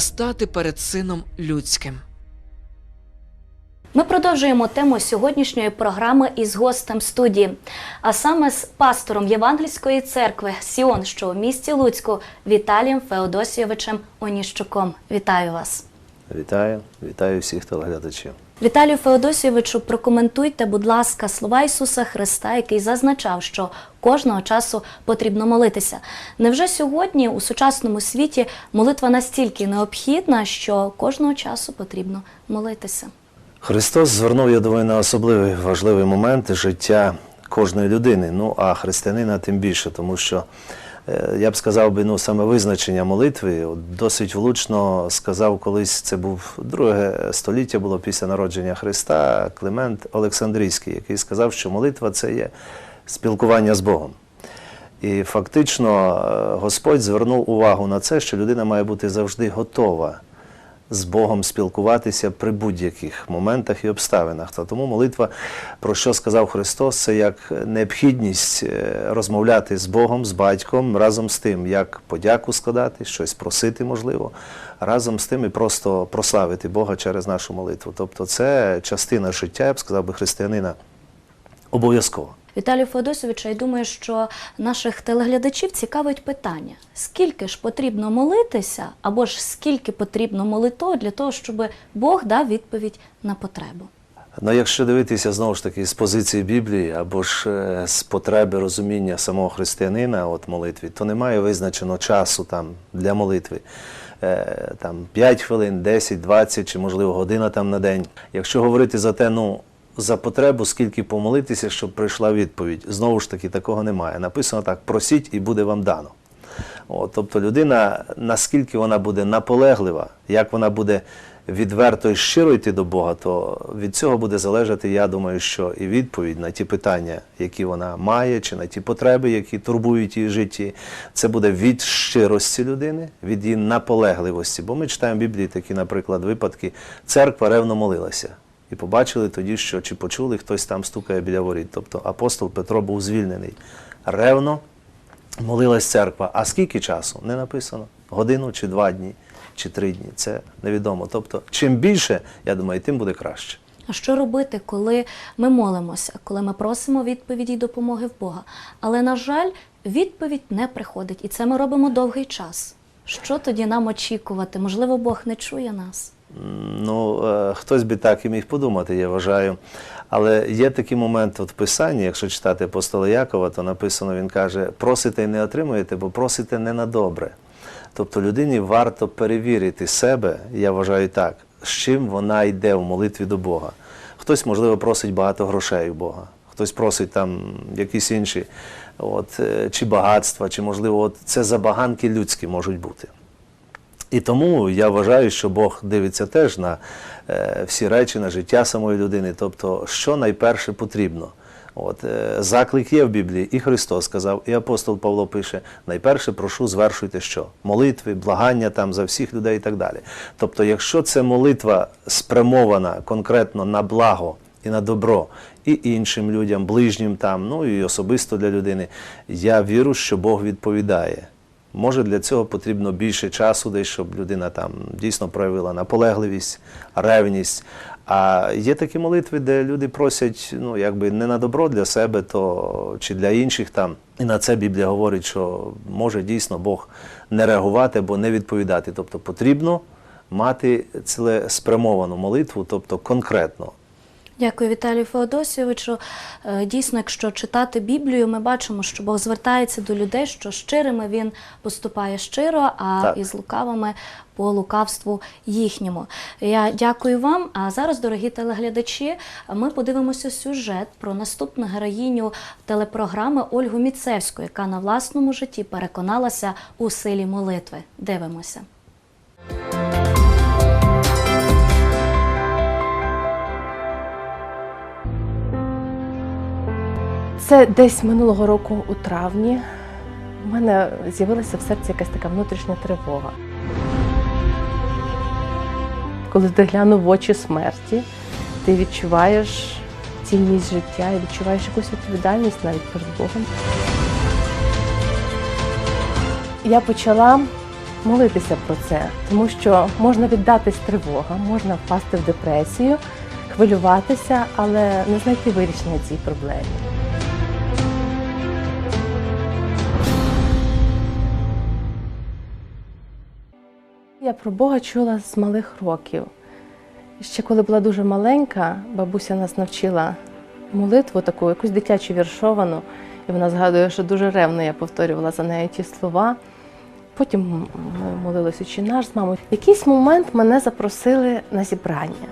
стати перед сином людським. Ми продовжуємо тему сьогоднішньої програми із гостем студії, а саме з пастором Євангельської церкви Сіон, що у місті Луцьку, Віталієм Феодосійовичем Оніщуком. Вітаю вас. Вітаю, вітаю всіх телеглядачів. Віталію Феодосійовичу, прокоментуйте, будь ласка, слова Ісуса Христа, який зазначав, що кожного часу потрібно молитися. Невже сьогодні у сучасному світі молитва настільки необхідна, що кожного часу потрібно молитися? Христос звернув, я думаю, на особливий важливий момент життя кожної людини. Ну а християнина тим більше, тому що я б сказав би, ну саме визначення молитви от, досить влучно сказав колись. Це був друге століття було після народження Христа Климент Олександрійський, який сказав, що молитва це є спілкування з Богом. І фактично е, Господь звернув увагу на це, що людина має бути завжди готова з Богом спілкуватися при будь-яких моментах і обставинах. Та тому молитва, про що сказав Христос, це як необхідність е, розмовляти з Богом, з батьком, разом з тим, як подяку складати, щось просити, можливо, разом з тим і просто прославити Бога через нашу молитву. Тобто це частина життя, я б сказав би, християнина обов'язково. Віталію Феодосовичу, я думаю, що наших телеглядачів цікавить питання: скільки ж потрібно молитися, або ж скільки потрібно молитв для того, щоб Бог дав відповідь на потребу? Ну, якщо дивитися знову ж таки з позиції Біблії або ж е, з потреби розуміння самого християнина от молитві, то немає визначеного часу там для молитви. Е, Там 5 хвилин, 10, 20 чи можливо година там на день. Якщо говорити за те, ну за потребу, скільки помолитися, щоб прийшла відповідь, знову ж таки такого немає. Написано так: просіть і буде вам дано. От, тобто людина, наскільки вона буде наполеглива, як вона буде відверто і щиро йти до Бога, то від цього буде залежати, я думаю, що і відповідь на ті питання, які вона має, чи на ті потреби, які турбують її житті, це буде від щирості людини, від її наполегливості. Бо ми читаємо в Біблії такі, наприклад, випадки, церква ревно молилася. І побачили тоді, що чи почули, хтось там стукає біля воріт. Тобто апостол Петро був звільнений. Ревно молилась церква. А скільки часу? Не написано. Годину чи два дні, чи три дні. Це невідомо. Тобто, чим більше, я думаю, тим буде краще. А що робити, коли ми молимося, коли ми просимо відповіді й допомоги в Бога? Але, на жаль, відповідь не приходить, і це ми робимо довгий час. Що тоді нам очікувати? Можливо, Бог не чує нас. Ну, е, хтось би так і міг подумати, я вважаю. Але є такий момент от в Писанні, якщо читати апостола Якова, то написано, він каже, просите і не отримуєте, бо просите не на добре. Тобто людині варто перевірити себе, я вважаю так, з чим вона йде в молитві до Бога. Хтось, можливо, просить багато грошей у Бога, хтось просить там якісь інші, от, е, чи багатства, чи, можливо, от це забаганки людські можуть бути. І тому я вважаю, що Бог дивиться теж на е, всі речі, на життя самої людини. Тобто, що найперше потрібно. От, е, заклик є в Біблії, і Христос сказав, і апостол Павло пише: найперше прошу, звершуйте що? Молитви, благання там за всіх людей і так далі. Тобто, якщо це молитва спрямована конкретно на благо і на добро, і іншим людям, ближнім там, ну і особисто для людини, я вірю, що Бог відповідає. Може, для цього потрібно більше часу, десь, щоб людина там дійсно проявила наполегливість, ревність. А є такі молитви, де люди просять, ну якби не на добро для себе, то чи для інших там. І на це Біблія говорить, що може дійсно Бог не реагувати або не відповідати. Тобто потрібно мати цілеспрямовану молитву, тобто конкретно. Дякую, Віталію Феодосійовичу. Е, Дійсно, якщо читати Біблію, ми бачимо, що Бог звертається до людей, що щирими він поступає щиро, а Так. із лукавими по лукавству їхньому. Я дякую вам. А зараз, дорогі телеглядачі, ми подивимося сюжет про наступну героїню телепрограми Ольгу Міцевську, яка на власному житті переконалася у силі молитви. Дивимося. Це десь минулого року у травні. У мене з'явилася в серці якась така внутрішня тривога. Коли ти глянув в очі смерті, ти відчуваєш цінність життя і відчуваєш якусь відповідальність навіть перед Богом. Я почала молитися про це, тому що можна віддатись тривогам, можна впасти в депресію, хвилюватися, але не знайти вирішення цій проблемі. Я про Бога чула з малих років. Ще коли була дуже маленька, бабуся нас навчила молитву таку, якусь дитячу віршовану, і вона згадує, що дуже ревно я повторювала за нею ті слова. Потім ми молилися чи наш з мамою. В якийсь момент мене запросили на зібрання.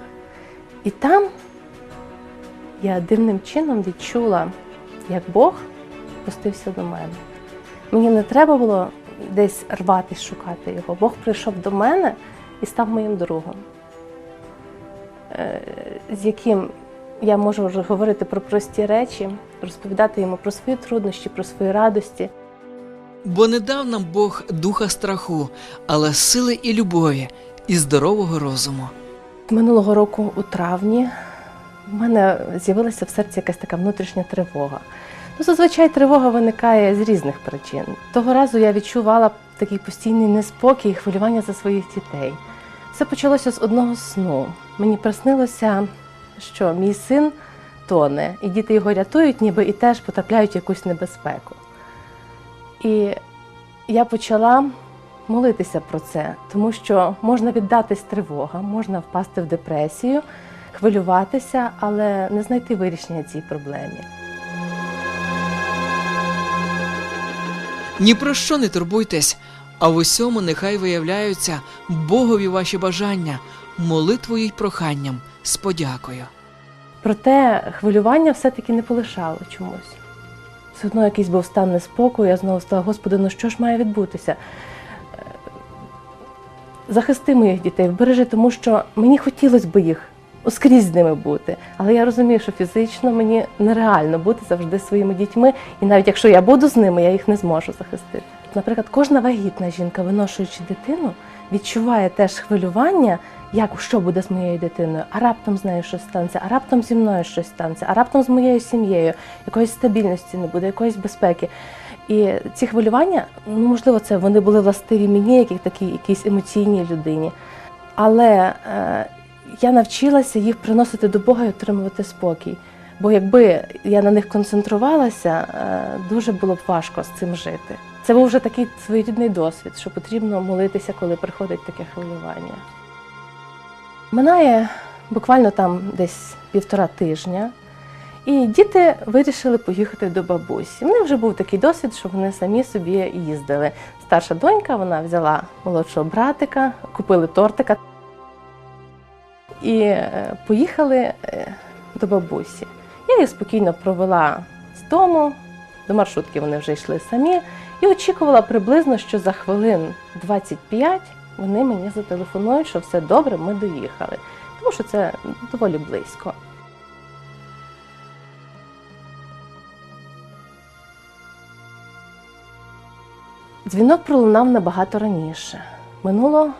І там я дивним чином відчула, як Бог спустився до мене. Мені не треба було десь рватись, шукати його. Бог прийшов до мене і став моїм другом, е, з яким я можу говорити про прості речі, розповідати йому про свої труднощі, про свої радості. Бо не дав нам Бог духа страху, але сили і любові, і здорового розуму. Минулого року у травні в мене з'явилася в серці якась така внутрішня тривога. Ну, зазвичай тривога виникає з різних причин. Того разу я відчувала такий постійний неспокій і хвилювання за своїх дітей. Все почалося з одного сну. Мені приснилося, що мій син тоне, і діти його рятують, ніби і теж потрапляють в якусь небезпеку. І я почала молитися про це, тому що можна віддатись тривогам, можна впасти в депресію, хвилюватися, але не знайти вирішення цій проблемі. Ні про що не турбуйтесь, а в усьому нехай виявляються Богові ваші бажання, молитвою й проханням з подякою. Проте хвилювання все-таки не полишало чомусь. Все одно якийсь був стан неспокою, я знову стала, Господи, ну що ж має відбутися? Е, Захисти моїх дітей, вбережи, тому що мені хотілося б їх скрізь з ними бути. Але я розумію, що фізично мені нереально бути завжди своїми дітьми, і навіть якщо я буду з ними, я їх не зможу захистити. Наприклад, кожна вагітна жінка, виношуючи дитину, відчуває теж хвилювання, як що буде з моєю дитиною, а раптом з нею щось станеться, а раптом зі мною щось станеться, а раптом з моєю сім'єю, якоїсь стабільності не буде, якоїсь безпеки. І ці хвилювання, ну можливо, це вони були властиві мені, як такій якійсь емоційній людині. Але е, я навчилася їх приносити до Бога і отримувати спокій. Бо якби я на них концентрувалася, е, дуже було б важко з цим жити. Це був вже такий своєрідний досвід, що потрібно молитися, коли приходить таке хвилювання. Минає буквально там десь півтора тижня, і діти вирішили поїхати до бабусі. У них вже був такий досвід, що вони самі собі їздили. Старша донька вона взяла молодшого братика, купили тортика і е, поїхали е, до бабусі. Я їх спокійно провела з дому, до маршрутки вони вже йшли самі, і очікувала приблизно, що за хвилин 25 вони мені зателефонують, що все добре, ми доїхали. Тому що це доволі близько. Дзвінок пролунав набагато раніше. Минуло,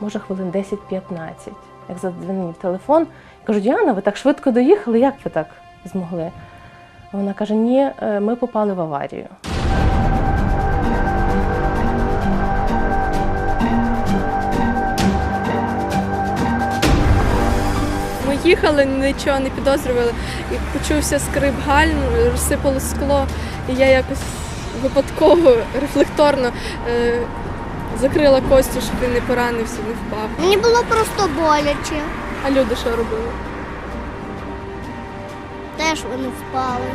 може, хвилин 10-15. Як задзвонив телефон, кажу, Діана, ви так швидко доїхали, як ви так змогли? Вона каже: Ні, е, ми попали в аварію. Ми їхали, нічого не підозрювали, і почувся скрип гальм, розсипало скло, і я якось випадково, рефлекторно е, закрила Костю, щоб він не поранився, не впав. Мені було просто боляче. А люди що робили? Теж вони впали.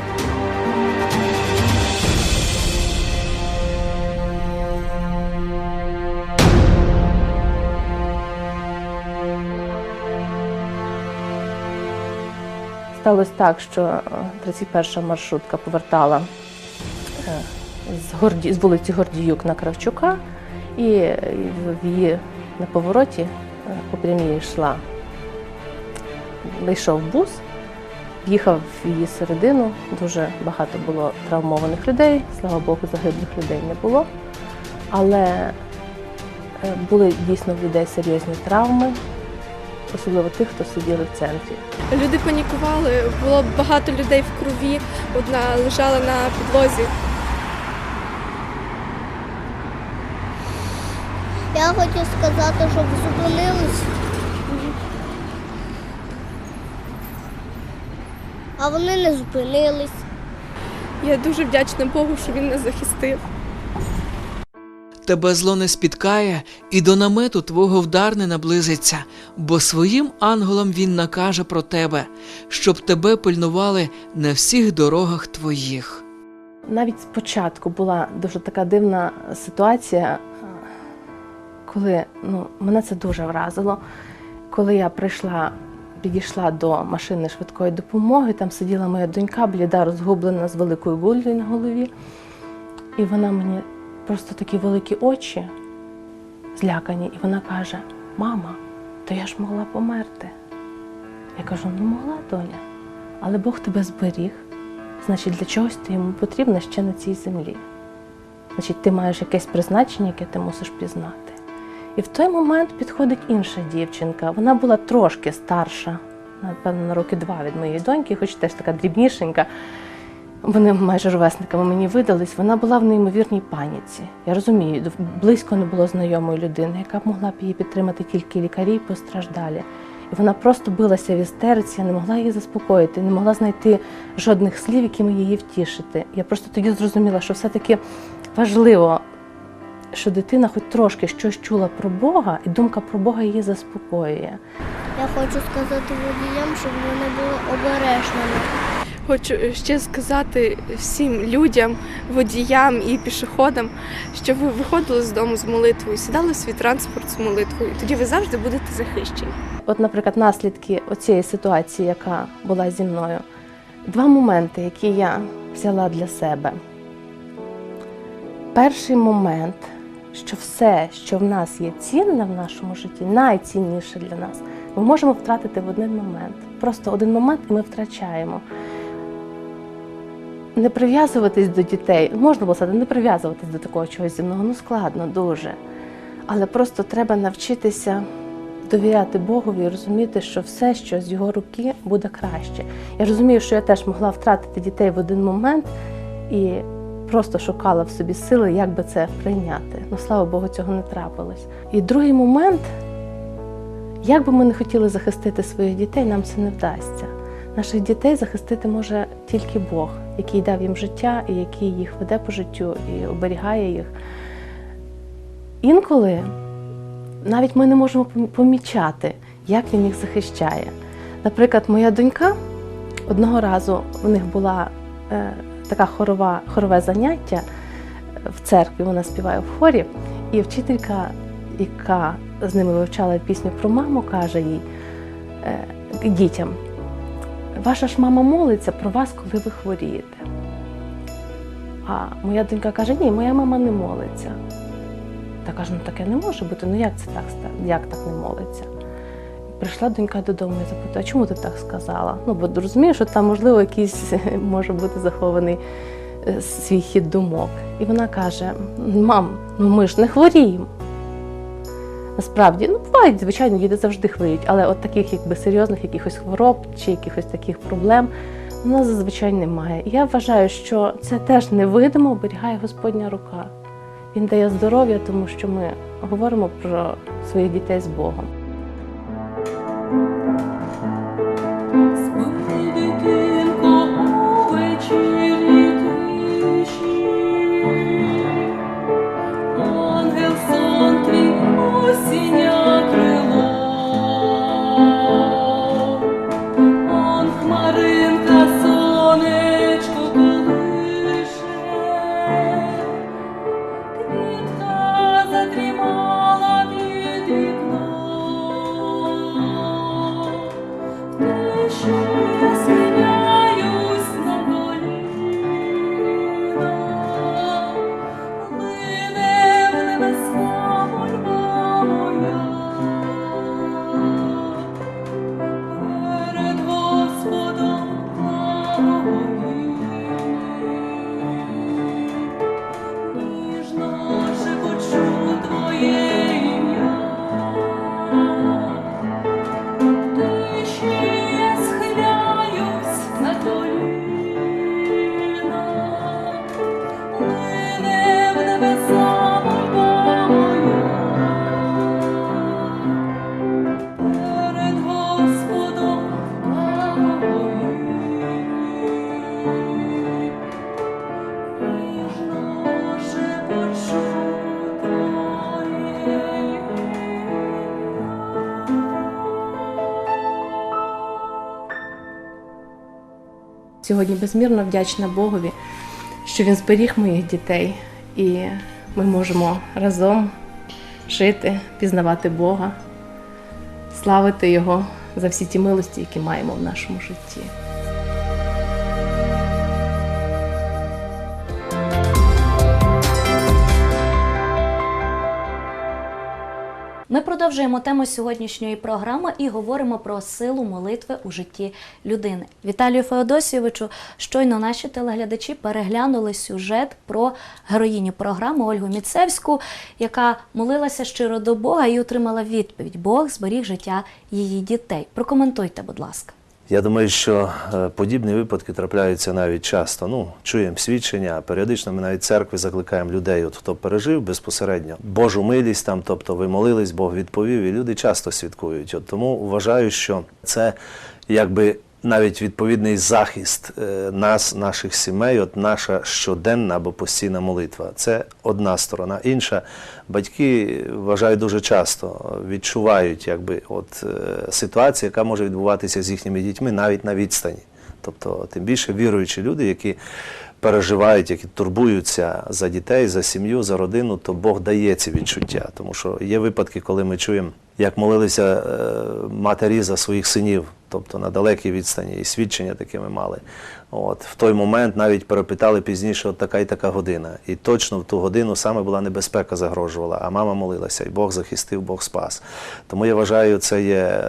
Сталося так, що е, 31 маршрутка повертала е, з, Горді... з вулиці Гордіюк на Кравчука, і в її на повороті е, по прямій йшла. Вийшов бус, в'їхав в її середину. Дуже багато було травмованих людей. Слава Богу, загиблих людей не було. Але е, були дійсно в людей серйозні травми, особливо тих, хто сиділи в центрі. Люди панікували, було багато людей в крові, одна лежала на підлозі. Я хочу сказати, щоб зупинились. А вони не зупинились. Я дуже вдячна Богу, що він нас захистив. Тебе зло не спіткає, і до намету твого вдар не наблизиться, бо своїм ангелам він накаже про тебе, щоб тебе пильнували на всіх дорогах твоїх. Навіть спочатку була дуже така дивна ситуація, коли ну, мене це дуже вразило. Коли я прийшла, підійшла до машини швидкої допомоги, там сиділа моя донька, бліда, розгублена з великою гулею на голові. І вона мені просто такі великі очі злякані, і вона каже: Мама, то я ж могла померти. Я кажу, ну могла, доня, але Бог тебе зберіг. Значить, для чогось ти йому потрібна ще на цій землі. Значить, ти маєш якесь призначення, яке ти мусиш пізнати. І в той момент підходить інша дівчинка. Вона була трошки старша, напевно, на роки два від моєї доньки, хоч теж така дрібнішенька. Вони майже ровесниками мені видались. Вона була в неймовірній паніці. Я розумію, близько не було знайомої людини, яка б могла б її підтримати тільки лікарі і постраждалі. І вона просто билася в істериці, я не могла її заспокоїти, не могла знайти жодних слів, якими її втішити. Я просто тоді зрозуміла, що все-таки важливо, що дитина хоч трошки щось чула про Бога, і думка про Бога її заспокоює. Я хочу сказати водіям, щоб вони були обережними. Хочу ще сказати всім людям, водіям і пішоходам, щоб ви виходили з дому з молитвою, сідали в свій транспорт з молитвою. Тоді ви завжди будете захищені. От, наприклад, наслідки оцієї ситуації, яка була зі мною, два моменти, які я взяла для себе. Перший момент, що все, що в нас є цінне в нашому житті, найцінніше для нас, ми можемо втратити в один момент. Просто один момент і ми втрачаємо. Не прив'язуватись до дітей, можна було сказати, не прив'язуватись до такого чогось земного, ну складно дуже. Але просто треба навчитися довіряти Богові і розуміти, що все, що з його руки, буде краще. Я розумію, що я теж могла втратити дітей в один момент і просто шукала в собі сили, як би це прийняти. Ну, слава Богу, цього не трапилось. І другий момент, як би ми не хотіли захистити своїх дітей, нам це не вдасться. Наших дітей захистити може тільки Бог, який дав їм життя і який їх веде по життю і оберігає їх. Інколи навіть ми не можемо помічати, як він їх захищає. Наприклад, моя донька одного разу у них була е, така хорова, хорове заняття в церкві, вона співає в хорі, і вчителька, яка з ними вивчала пісню про маму, каже їй е, дітям: ваша ж мама молиться про вас, коли ви хворієте. А моя донька каже: ні, моя мама не молиться. Та каже, ну таке не може бути. Ну як це так як так не молиться? Прийшла донька додому і запитала, чому ти так сказала? Ну, бо розумію, що там, можливо, якийсь може бути захований е, свій хід думок. І вона каже: Мам, ну ми ж не хворіємо. Насправді, ну бувають, звичайно, діти завжди хворіють, але от таких якби серйозних якихось хвороб чи якихось таких проблем у нас зазвичай немає. І я вважаю, що це теж невидимо оберігає Господня рука. Він дає здоров'я, тому що ми говоримо про своїх дітей з Богом. Smooth. Сьогодні безмірно вдячна Богові, що Він зберіг моїх дітей, і ми можемо разом жити, пізнавати Бога, славити Його за всі ті милості, які маємо в нашому житті. Ми продовжуємо тему сьогоднішньої програми і говоримо про силу молитви у житті людини. Віталію Феодосійовичу, щойно наші телеглядачі переглянули сюжет про героїню програми Ольгу Міцевську, яка молилася щиро до Бога і отримала відповідь: Бог зберіг життя її дітей. Прокоментуйте, будь ласка. Я думаю, що е, подібні випадки трапляються навіть часто. Ну, чуємо свідчення, періодично ми навіть церкви закликаємо людей, от хто пережив безпосередньо Божу милість, там, тобто ви молились, Бог відповів, і люди часто свідкують. От тому вважаю, що це якби навіть відповідний захист е, нас, наших сімей, от наша щоденна або постійна молитва. Це одна сторона. Інша, батьки вважаю дуже часто відчувають якби, от, е, ситуацію, яка може відбуватися з їхніми дітьми навіть на відстані. Тобто, тим більше віруючі люди, які переживають, які турбуються за дітей, за сім'ю, за родину, то Бог дає ці відчуття. Тому що є випадки, коли ми чуємо, як молилися е, матері за своїх синів, тобто на далекій відстані, і свідчення таке ми мали. От, в той момент навіть перепитали пізніше, от така і така година. І точно в ту годину саме була небезпека загрожувала, а мама молилася, і Бог захистив, Бог спас. Тому я вважаю, це є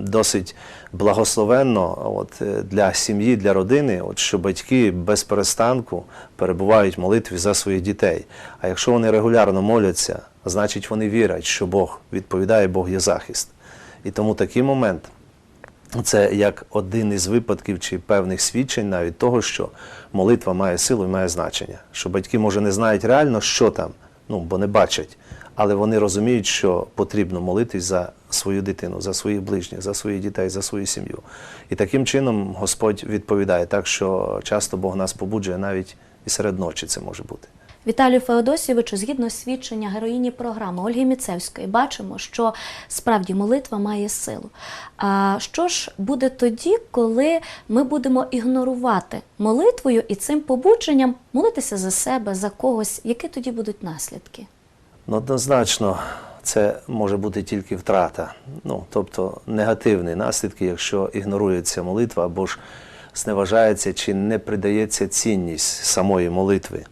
досить благословенно от, е, для сім'ї, для родини, от, що батьки без перестанку перебувають в молитві за своїх дітей. А якщо вони регулярно моляться, значить вони вірять, що Бог відповідає, Бог є захист. І тому такий момент це як один із випадків чи певних свідчень навіть того, що молитва має силу і має значення. Що батьки, може, не знають реально, що там, ну, бо не бачать, але вони розуміють, що потрібно молитись за свою дитину, за своїх ближніх, за своїх дітей, за свою сім'ю. І таким чином Господь відповідає, так що часто Бог нас побуджує навіть і серед ночі це може бути. Віталію Феодосійовичу, згідно свідчення героїні програми Ольги Міцевської, бачимо, що справді молитва має силу. А що ж буде тоді, коли ми будемо ігнорувати молитвою і цим побудженням молитися за себе, за когось? Які тоді будуть наслідки? Ну, однозначно, це може бути тільки втрата. Ну, тобто негативні наслідки, якщо ігнорується молитва або ж зневажається чи не придається цінність самої молитви.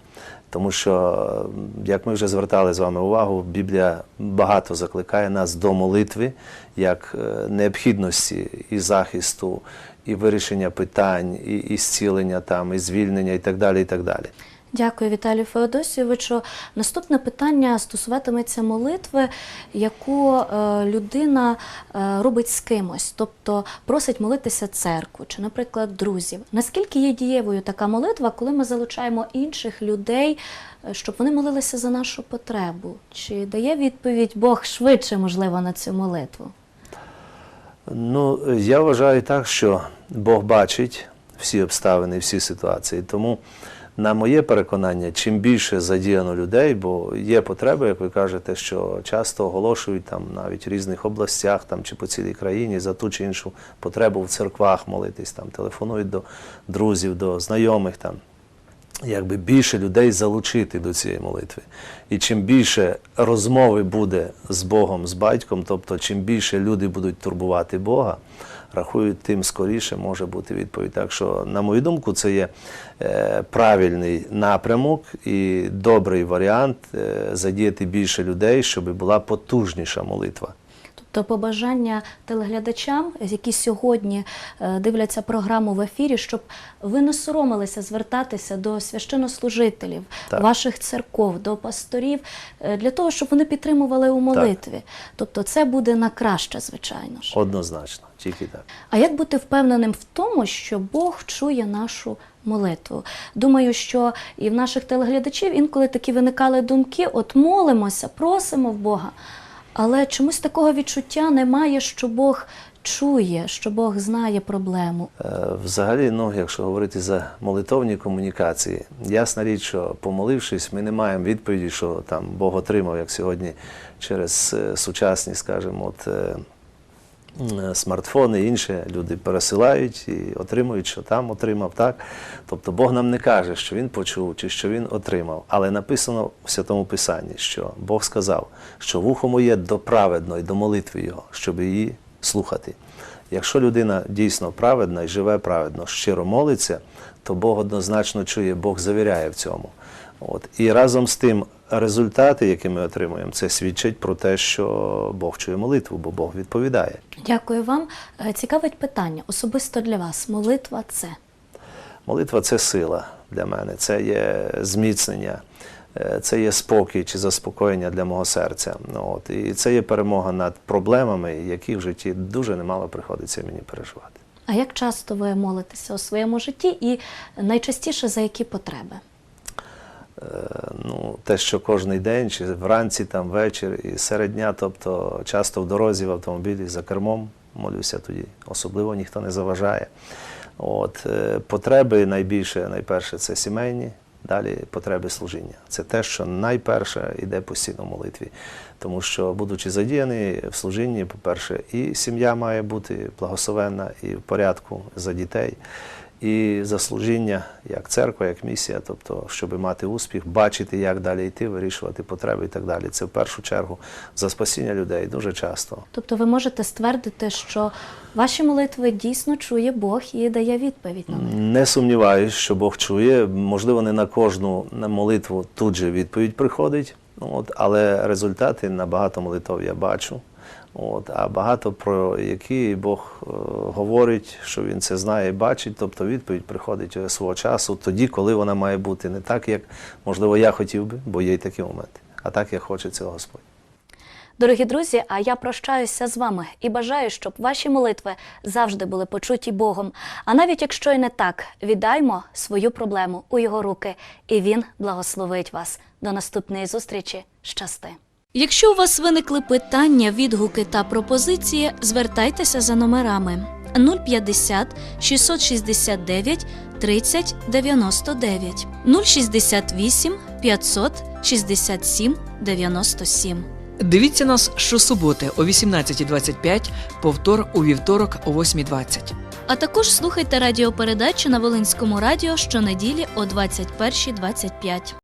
Тому що, як ми вже звертали з вами увагу, Біблія багато закликає нас до молитви як е, необхідності і захисту, і вирішення питань, і, і зцілення там, і звільнення, і так далі. І так далі. Дякую, Віталію Феодосійовичу. Наступне питання стосуватиметься молитви, яку е, людина е, робить з кимось, тобто просить молитися церкву чи, наприклад, друзів. Наскільки є дієвою така молитва, коли ми залучаємо інших людей, е, щоб вони молилися за нашу потребу? Чи дає відповідь Бог швидше, можливо, на цю молитву? Ну, я вважаю так, що Бог бачить всі обставини, всі ситуації. Тому, на моє переконання, чим більше задіяно людей, бо є потреби, як ви кажете, що часто оголошують там навіть в різних областях там, чи по цілій країні за ту чи іншу потребу в церквах молитись, там, телефонують до друзів, до знайомих там. Якби більше людей залучити до цієї молитви. І чим більше розмови буде з Богом, з батьком, тобто чим більше люди будуть турбувати Бога, рахують, тим скоріше може бути відповідь. Так що, на мою думку, це є е, правильний напрямок і добрий варіант е, задіяти більше людей, щоб була потужніша молитва. Тобто побажання телеглядачам, які сьогодні е, дивляться програму в ефірі, щоб ви не соромилися звертатися до священнослужителів Так. ваших церков, до пасторів, для того, щоб вони підтримували у молитві. Тобто це буде на краще, звичайно ж. Однозначно, тільки так. А як бути впевненим в тому, що Бог чує нашу молитву? Думаю, що і в наших телеглядачів інколи такі виникали думки: от молимося, просимо в Бога, але чомусь такого відчуття немає, що Бог чує, що Бог знає проблему. Е, Взагалі, ну, якщо говорити за молитовні комунікації, ясна річ, що помолившись, ми не маємо відповіді, що там Бог отримав, як сьогодні через е, сучасні, скажімо, от, е, смартфони, інше люди пересилають і отримують, що там отримав, так. Тобто Бог нам не каже, що він почув чи що він отримав. Але написано в Святому Писанні, що Бог сказав, що вухо моє до праведної, до молитви Його, щоб її слухати. Якщо людина дійсно праведна і живе праведно, щиро молиться, то Бог однозначно чує, Бог завіряє в цьому. От. І разом з тим результати, які ми отримуємо, це свідчить про те, що Бог чує молитву, бо Бог відповідає. Дякую вам. Е, Цікавить питання особисто для вас. Молитва це. Молитва це сила для мене, це є зміцнення, е, це є спокій чи заспокоєння для мого серця. Ну, от. І це є перемога над проблемами, які в житті дуже немало приходиться мені переживати. А як часто ви молитеся у своєму житті і найчастіше за які потреби? Е, ну, те, що кожен день, чи вранці, там, вечір, і серед дня, тобто часто в дорозі, в автомобілі, за кермом молюся тоді. Особливо ніхто не заважає. От, е, потреби найбільше, найперше, це сімейні, далі потреби служіння. Це те, що найперше йде постійно в молитві. Тому що, будучи задіяний в служінні, по-перше, і сім'я має бути благословенна і в порядку за дітей і за служіння як церква, як місія, тобто, щоб мати успіх, бачити, як далі йти, вирішувати потреби і так далі. Це в першу чергу за спасіння людей дуже часто. Тобто ви можете ствердити, що ваші молитви дійсно чує Бог і дає відповідь на них. Не сумніваюсь, що Бог чує. Можливо, не на кожну молитву тут же відповідь приходить, ну, от, але результати на багато молитв я бачу. От, а багато про які Бог е, говорить, що він це знає і бачить, тобто відповідь приходить е, свого часу, тоді, коли вона має бути не так, як можливо я хотів би, бо є й такі моменти, а так, як хоче цього Господь. Дорогі друзі, а я прощаюся з вами і бажаю, щоб ваші молитви завжди були почуті Богом. А навіть якщо і не так, віддаймо свою проблему у його руки, і він благословить вас. До наступної зустрічі. Щасти! Якщо у вас виникли питання, відгуки та пропозиції, звертайтеся за номерами 050 669 30 99 068 567 97. Дивіться нас щосуботи о 18.25, повтор у вівторок о 8.20. А також слухайте радіопередачі на Волинському радіо щонеділі о 21.25.